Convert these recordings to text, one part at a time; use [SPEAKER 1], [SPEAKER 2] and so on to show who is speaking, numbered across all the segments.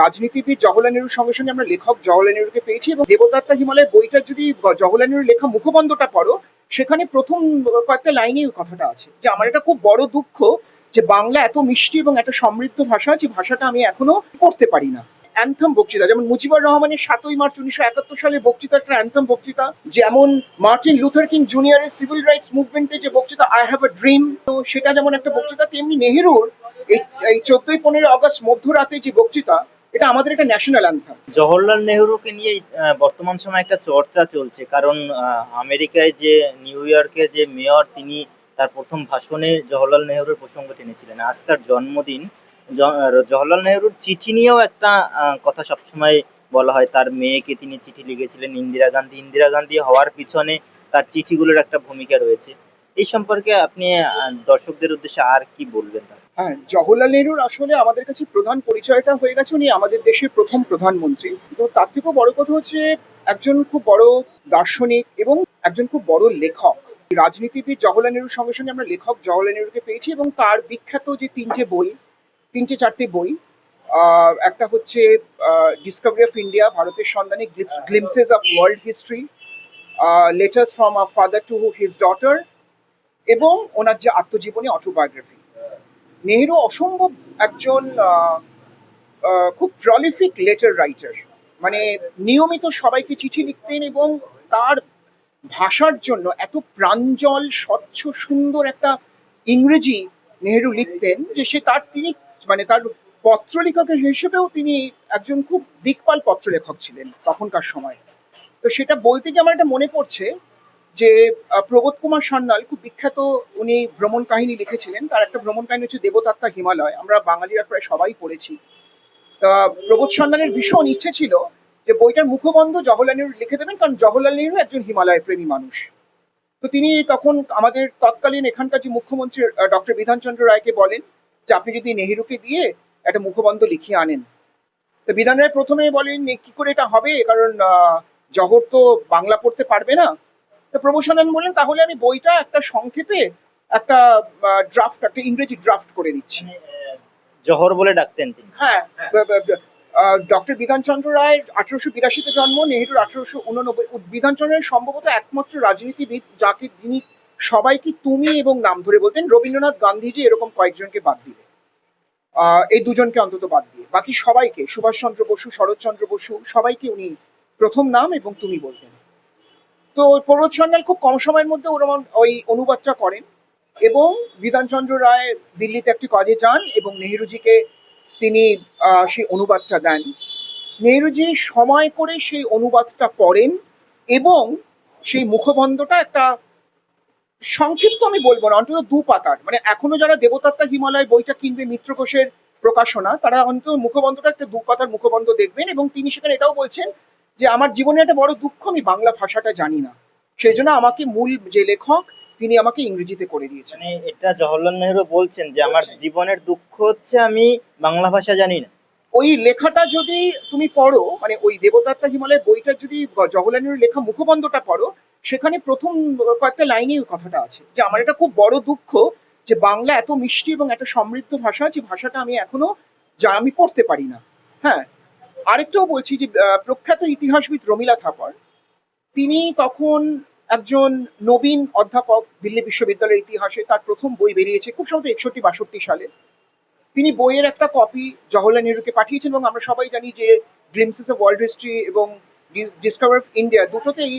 [SPEAKER 1] রাজনীতিবিদ জওহরলাল নেহরুর সঙ্গে সঙ্গে আমরা লেখক জওহরলাল নেহরুকে পেয়েছি এবং দেবদত্তা হিমালয় বইটার যদি জওহরলাল নেহরুর লেখা মুখবন্ধটা পড়ো, সেখানে প্রথম কয়েকটা লাইনে ওই কথাটা আছে যে, আমার এটা খুব বড় দুঃখ যে বাংলা এত মিষ্টি এবং এত সমৃদ্ধ ভাষা যে ভাষাটা আমি এখনও পড়তে পারি না। অ্যান্থম বক্তৃতা, যেমন মুজিবুর রহমানের সাতই মার্চ উনিশশো একাত্তর সালে বক্তৃতা, একটা অ্যান্থম বক্তৃতা। যেমন মার্টিন লুথার কিং জুনিয়রের সিভিল রাইটস মুভমেন্টে যে বক্তৃতা আই হ্যাভ আ ড্রিম তো সেটা যেমন একটা বক্তৃতা, তেমনি নেহেরুর এই চোদ্দই পনেরো আগস্ট মধ্যরাতে যে বক্তৃতা এটা আমাদের একটা ন্যাশনাল অ্যান্থাম
[SPEAKER 2] জওহরলাল নেহরুকে নিয়ে বর্তমান সময় একটা চর্চা চলছে। কারণ আমেরিকায় যে নিউ ইয়র্কে যে মেয়র, তিনি তার প্রথম ভাষণে জওহরলাল নেহরুর প্রসঙ্গ টেনেছিলেন। আজ তার জন্মদিন। জওহরলাল নেহরুর চিঠি নিয়েও একটা কথা সবসময় বলা হয়। তার মেয়েকে তিনি চিঠি লিখেছিলেন ইন্দিরা গান্ধী। ইন্দিরা গান্ধী হওয়ার পিছনে তার চিঠিগুলোর একটা ভূমিকা রয়েছে। এই সম্পর্কে আপনি দর্শকদের উদ্দেশ্যে আর কি বলবেন
[SPEAKER 1] হ্যাঁ জওহরলাল নেহরুর আসলে আমাদের কাছে প্রধান পরিচয়টা হয়ে গেছে। উনি আমাদের দেশের প্রথম প্রধানমন্ত্রী। তো তার থেকেও বড় কথা হচ্ছে, একজন খুব বড় দার্শনিক এবং একজন খুব বড় লেখক। রাজনীতিবিদ জওহরলাল নেহরুর সঙ্গে সঙ্গে আমরা লেখক জওহরলাল নেহরুকে পেয়েছি এবং তার বিখ্যাত যে তিনটে বই, তিনটে চারটে বই একটা হচ্ছে ডিসকভারি অফ ইন্ডিয়া ভারতের সন্ধানে glimpses of world history letters from a father to his daughter এবং ওনার যে আত্মজীবনী অটোবায়োগ্রাফি নেহেরু অসম্ভব একজন খুব প্রলিফিক লেটার রাইটার মানে নিয়মিত সবাইকে চিঠি লিখতেন এবং তার ভাষার জন্য এত প্রাঞ্জল স্বচ্ছ, সুন্দর একটা ইংরেজি নেহেরু লিখতেন যে সে তার তিনি মানে তার পত্রলেখক হিসেবেও তিনি একজন খুব দিকপাল পত্রলেখক ছিলেন তখনকার সময়। তো সেটা বলতে গিয়ে আমার এটা মনে পড়ছে যে প্রবোধ কুমার সান্যাল খুব বিখ্যাত উনি ভ্রমণ কাহিনী লিখেছিলেন। তার একটা ভ্রমণ কাহিনী হচ্ছে দেবতাত্মা হিমালয়। আমরা বাঙালিরা প্রায় সবাই পড়েছি। তা প্রবোধ সান্যালের ভীষণ ইচ্ছে ছিল যে বইটার মুখবন্ধ জওহরলাল নেহরু লিখে দেবেন কারণ জওহরলাল নেহরু একজন হিমালয় প্রেমী মানুষ। তো তিনি তখন আমাদের তৎকালীন এখানকার যে মুখ্যমন্ত্রী ডক্টর বিধানচন্দ্র রায়কে বলেন যে আপনি যদি নেহেরুকে দিয়ে একটা মুখবন্ধ লিখিয়ে আনেন। তো বিধান রায় প্রথমে বলেন "এ, কি করে এটা হবে? কারণ জহর তো বাংলা পড়তে পারবে না। তো প্রমোশনাল বললেন তাহলে আমি বইটা একটা সংক্ষেপে একটা ড্রাফট একটা ইংরেজি ড্রাফট করে দিচ্ছি।
[SPEAKER 2] জহর বলে ডাকতেন তিনি।
[SPEAKER 1] হ্যাঁ ডক্টর বিধানচন্দ্র রায় আঠারোশো বিরাশিতে জন্ম নেহেরুর আঠারোশো উননব্বই। বিধানচন্দ্র রায় সম্ভবত একমাত্র রাজনীতিবিদ যাকে যিনি সবাইকে তুমি এবং নাম ধরে বলতেন। রবীন্দ্রনাথ গান্ধীজি এরকম কয়েকজনকে বাদ দিলে আহ, এই দুজনকে অন্তত বাদ দিয়ে। বাকি সবাইকে সুভাষচন্দ্র বসু শরৎচন্দ্র বসু সবাইকে উনি প্রথম নাম এবং তুমি বলতেন। তো প্রবোধ সান্যাল খুব কম সময়ের মধ্যে ওরকম ওই অনুবাদটা করেন। এবং বিধানচন্দ্র রায় দিল্লিতে একটি কাজে যান এবং নেহেরুজিকে তিনি সেই অনুবাদটা দেন। নেহেরুজি সময় করে সেই অনুবাদটা পড়েন এবং সেই মুখবন্ধটা একটা সংক্ষিপ্ত আমি বলব না, অন্তত দু পাতার। মানে এখনও যারা দেবতাত্মা হিমালয় বইটা কিনবে মিত্রকোষের প্রকাশনা, তারা অন্তত মুখবন্ধটা একটা দু পাতার মুখবন্ধ দেখবেন এবং তিনি সেখানে এটাও বলছেন যে আমার জীবনে একটা বড় দুঃখ আমি বাংলা ভাষাটা জানি না। সেই জন্য আমাকে মূল যে লেখক তিনি আমাকে ইংরেজিতে করে দিয়েছেন।
[SPEAKER 2] মানে এটা জওহরলাল নেহরু বলছেন যে আমার জীবনের দুঃখ হচ্ছে আমি বাংলা ভাষা জানি না।
[SPEAKER 1] ওই লেখাটা যদি তুমি পড়ো মানে ওই দেবদত্তা হিমালয় বইটার যদি জওহরলাল নেহরুর লেখা মুখবন্ধটা পড়ো সেখানে প্রথম কয়েকটা লাইনে ওই কথাটা আছে। যে আমার এটা খুব বড় দুঃখ যে বাংলা এত মিষ্টি এবং এত সমৃদ্ধ ভাষা যে ভাষাটা আমি এখনও যা আমি পড়তে পারি না। হ্যাঁ? আরেকটাও বলছি যে প্রখ্যাত ইতিহাসবিদ রমিলা থাপর, তিনি তখন একজন নবীন অধ্যাপক দিল্লি বিশ্ববিদ্যালয়ের ইতিহাসে তার প্রথম বই বেরিয়েছে, খুব সম্ভবত একষট্টি বাষট্টি সালে। তিনি বইয়ের একটা কপি জওহরলাল নেহরুকে পাঠিয়েছেন এবং আমরা সবাই জানি যে গ্লিমসেস অফ ওয়ার্ল্ড হিস্ট্রি এবং ডিসকভার অফ ইন্ডিয়া দুটোতেই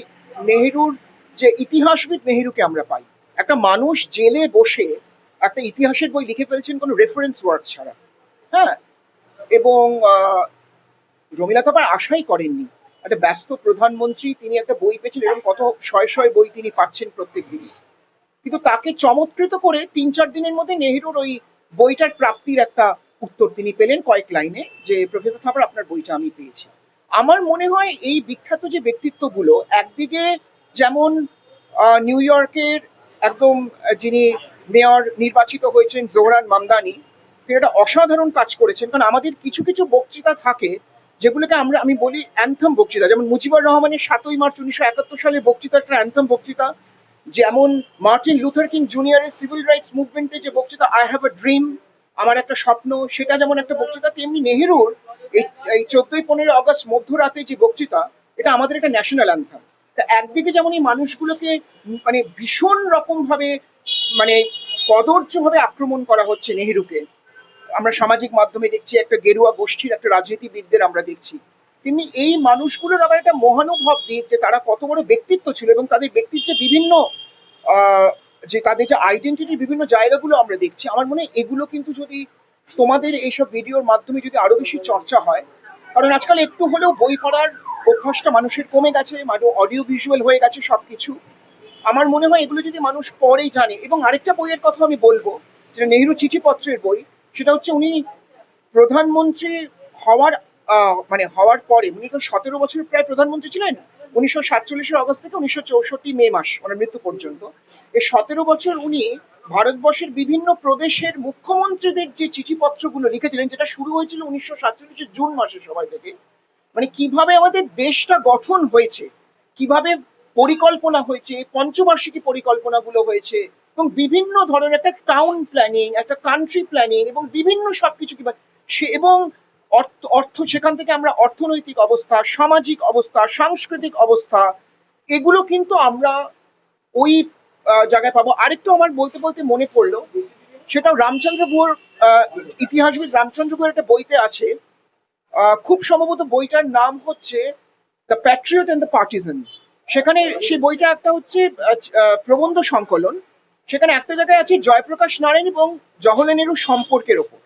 [SPEAKER 1] নেহেরুর যে ইতিহাসবিদ নেহেরুকে আমরা পাই। একটা মানুষ জেলে বসে একটা ইতিহাসের বই লিখে ফেলছেন কোনো রেফারেন্স ওয়ার্ক ছাড়া। হ্যাঁ? এবং রমিলা থাপার আশাই করেননি। একটা ব্যস্ত প্রধানমন্ত্রী তিনি একটা বই পেয়েছেন এরকম কত শয় শয় বই তিনি পাচ্ছেন প্রত্যেক দিনই। কিন্তু তাকে চমৎকৃত করে তিন চার দিনের মধ্যে নেহেরুর ওই বইটার প্রাপ্তির একটা উত্তর তিনি পেলেন কয়েক লাইনে, যে প্রফেসর থাপার আপনার বইটা আমি পেয়েছি। আমার মনে হয় এই বিখ্যাত যে ব্যক্তিত্বগুলো, একদিকে যেমন নিউ ইয়র্কের একদম, যিনি মেয়র নির্বাচিত হয়েছেন, জোহরান মামদানি, তিনি একটা অসাধারণ কাজ করেছেন। কারণ আমাদের কিছু কিছু বক্তৃতা থাকে যেগুলোকে আমরা, আমি বলি অ্যান্থম বক্তৃতা। যেমন মুজিবুর রহমানের সাতই মার্চ উনিশশো একাত্তর সালের বক্তৃতা একটা অ্যান্থম বক্তৃতা, যেমন মার্টিন লুথার কিং জুনিয়রের সিভিল রাইটস মুভমেন্টে যে বক্তৃতা আই হ্যাভ আ ড্রিম আমার একটা স্বপ্ন সেটা যেমন একটা বক্তৃতা, তেমনি নেহেরুর এই চোদ্দই পনেরোই আগস্ট মধ্যরাতে যে বক্তৃতা, এটা আমাদের একটা ন্যাশনাল অ্যান্থাম তা একদিকে যেমন এই মানুষগুলোকে মানে ভীষণ রকম ভাবে মানে কদর্যভাবে আক্রমণ করা হচ্ছে নেহেরুকে আমরা সামাজিক মাধ্যমে দেখছি, একটা গেরুয়া গোষ্ঠীর, একটা রাজনীতিবিদদের আমরা দেখছি। তেমনি এই মানুষগুলোর আবার একটা মহানুভব দিক, যে তারা কত বড় ব্যক্তিত্ব ছিল এবং তাদের ব্যক্তির যে বিভিন্ন যে তাদের যে আইডেন্টিটির বিভিন্ন জায়গাগুলো আমরা দেখছি। আমার মনে হয় এগুলো কিন্তু যদি তোমাদের এইসব ভিডিওর মাধ্যমে যদি আরও বেশি চর্চা হয়, কারণ আজকাল একটু হলেও বই পড়ার অভ্যাসটা মানুষের কমে গেছে মানে অডিও ভিজুয়াল হয়ে গেছে সবকিছু। আমার মনে হয় এগুলো যদি মানুষ পরেই জানে, এবং আরেকটা বইয়ের কথা আমি বলব, যেটা নেহরু চিঠিপত্রের বই সেটা হচ্ছে উনি প্রধানমন্ত্রী হওয়ার মানে হওয়ার পরে, উনি তো সতেরো বছর প্রায় প্রধানমন্ত্রী ছিলেন। উনিশশো সাতচল্লিশের অগস্ট থেকে উনিশশো চৌষট্টি মে মাস ওনার মৃত্যু পর্যন্ত। এই সতেরো বছর উনি ভারতবর্ষের বিভিন্ন প্রদেশের মুখ্যমন্ত্রীদের যে চিঠিপত্রগুলো লিখেছিলেন, যেটা শুরু হয়েছিল উনিশশো সাতচল্লিশের জুন মাসের সময় থেকে মানে কীভাবে আমাদের দেশটা গঠন হয়েছে, কীভাবে পরিকল্পনা হয়েছে, পঞ্চবার্ষিকী পরিকল্পনাগুলো হয়েছে এবং বিভিন্ন ধরনের একটা টাউন প্ল্যানিং একটা কান্ট্রি প্ল্যানিং এবং বিভিন্ন সবকিছু কীভাবে সে এবং অর্থ অর্থ, সেখান থেকে আমরা অর্থনৈতিক অবস্থা, সামাজিক অবস্থা, সাংস্কৃতিক অবস্থা, এগুলো কিন্তু আমরা ওই জায়গায় পাবো। আরেকটু আমার বলতে বলতে মনে পড়ল সেটাও রামচন্দ্র গুহর ইতিহাসবিদ রামচন্দ্র গুহর একটা বইতে আছে। খুব সম্ভবত বইটার নাম হচ্ছে the patriot and the partisan সেখানে সেই বইটা একটা হচ্ছে প্রবন্ধ সংকলন। সেখানে একটা জায়গায় আছে জয়প্রকাশ নারায়ণ এবং জওহরলাল নেহরু সম্পর্কের ওপর।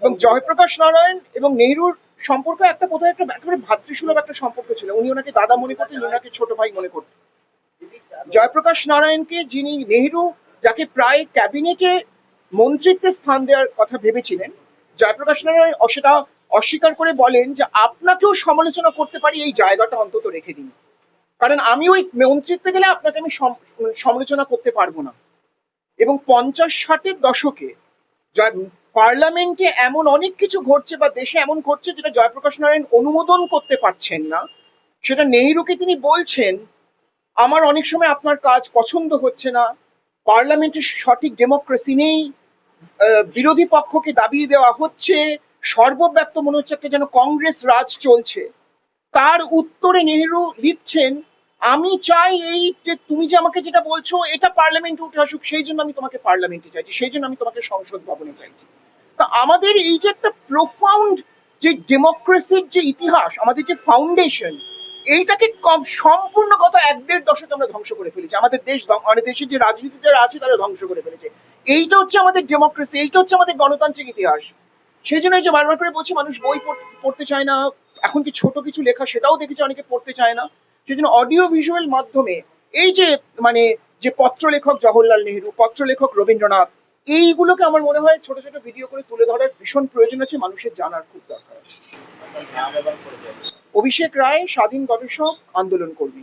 [SPEAKER 1] এবং জয়প্রকাশ নারায়ণ এবং নেহরুর সম্পর্ক একটা কোথায় একটা একেবারে ভাতৃসুলভ একটা সম্পর্ক ছিল। উনি ওনাকে দাদা মনে করতেন ওনাকে ছোট ভাই মনে করতেন। জয়প্রকাশ নারায়ণকে যিনি নেহরু, যাকে প্রায় ক্যাবিনেটে মন্ত্রিত্বের স্থান দেওয়ার কথা ভেবেছিলেন, জয়প্রকাশ নারায়ণ সেটা অস্বীকার করে বলেন যে আপনাকেও সমালোচনা করতে পারি, এই জায়গাটা অন্তত রেখে দিন। কারণ আমি ওই মন্ত্রিত্বে গেলে আপনাকে আমি সমালোচনা করতে পারব না। এবং পঞ্চাশ ষাটের দশকে পার্লামেন্টে এমন অনেক কিছু ঘটছে বা দেশে এমন ঘটছে যেটা জয়প্রকাশ নারায়ণ অনুমোদন করতে পারছেন না। সেটা নেহরুকে তিনি বলছেন, আমার অনেক সময় আপনার কাজ পছন্দ হচ্ছে না। পার্লামেন্টে সঠিক ডেমোক্রেসি নেই। বিরোধী পক্ষকে দাবিয়ে দেওয়া হচ্ছে। সর্বব্যাপ্ত মনে হচ্ছে একটা যেন কংগ্রেস রাজ চলছে। তার উত্তরে নেহরু লিখছেন আমি চাই এই যে তুমি যে আমাকে যেটা বলছো, এটা পার্লামেন্টে উঠে আসুক, সেই জন্য আমি তোমাকে পার্লামেন্টে চাইছি, সেই জন্য আমি তোমাকে সংসদ ভবনে চাইছি। তা আমাদের এই যে একটা প্রোফাউন্ড যে ডেমোক্রেসির যে ইতিহাস, আমাদের যে ফাউন্ডেশন এইটাকে কম- সম্পূর্ণ গত এক দেড় দশক আমরা ধ্বংস করে ফেলেছি। আমাদের দেশ আমাদের দেশের যে রাজনীতিতে আছে, তারা ধ্বংস করে ফেলেছে। এইটা হচ্ছে আমাদের ডেমোক্রেসি এইটা হচ্ছে আমাদের গণতান্ত্রিক ইতিহাস। সেই জন্য যে বারবার করে বলছি, মানুষ বই পড়- পড়তে চায় না, এখন কি ছোট কিছু লেখা সেটাও দেখেছি, অনেকে পড়তে চায় না। সেই জন্য অডিও ভিজুয়াল মাধ্যমে এই যে মানে যে পত্রলেখক জওহরলাল নেহরু, পত্রলেখক রবীন্দ্রনাথ, এইগুলোকে আমার মনে হয় ছোট ছোট ভিডিও করে তুলে ধরার ভীষণ প্রয়োজন আছে, মানুষের জানার খুব দরকার আছে। অভিষেক রায়, স্বাধীন গবেষক, আন্দোলন কর্মী।